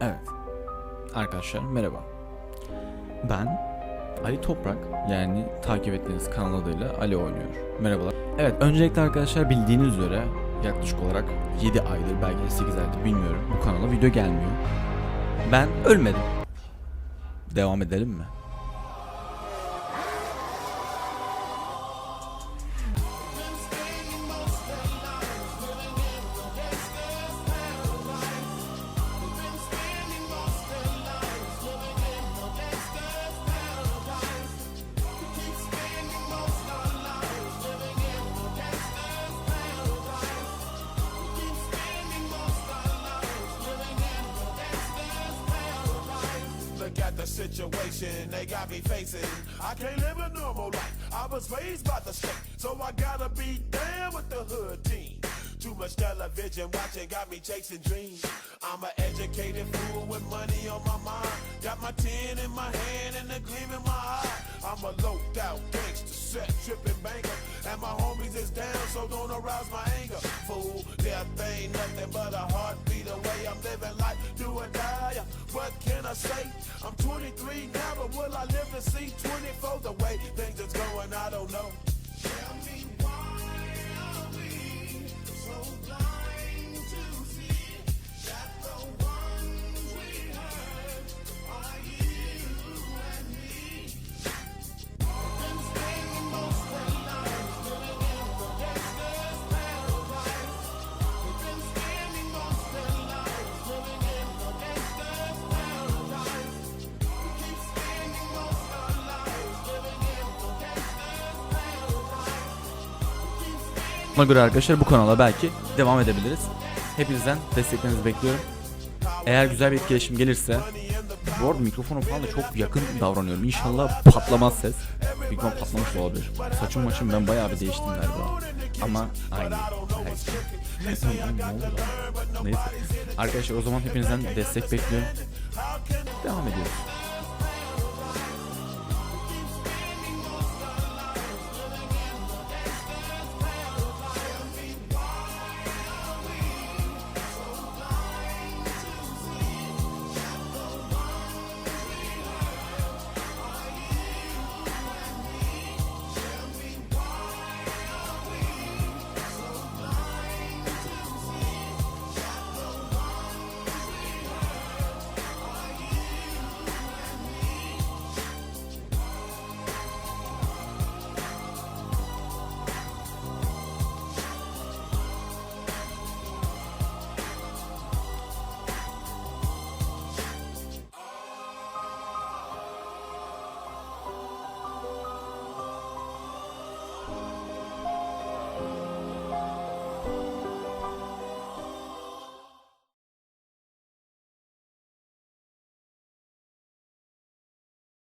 Evet. Arkadaşlar merhaba. Ben Ali Toprak yani takip ettiğiniz kanal adıyla Ali oynuyor. Merhabalar. Evet öncelikle arkadaşlar bildiğiniz üzere yaklaşık olarak 7 aydır belki de 8 aydır bilmiyorum bu kanala video gelmiyor. Ben ölmedim. Devam edelim mi? Situation they got me facing. I can't live a normal life. I was raised by the state, so I gotta be down with the hood team. Too much television watching got me chasing dreams. I'm an educated fool with money on my mind. Got my tin in my hand and a gleam in my eye. I'm a low out gangster, set tripping banker. And my homies is down, so don't arouse my anger. Fool, death ain't nothing but a heartbeat away. I'm living life, do or die. What can I say? I'm 23 now, but will I live to see 24? The way Buna göre arkadaşlar bu kanala belki devam edebiliriz. Hepinizden desteklerinizi bekliyorum. Eğer güzel bir etkileşim gelirse bu arada mikrofona falan da çok yakın davranıyorum. İnşallah patlamaz ses. İhtimal patlamış da olabilir. Saçım maçım ben bayağı bir değiştim galiba. Ama aynı. Neyse. Arkadaşlar o zaman hepinizden destek bekliyorum. Devam ediyoruz.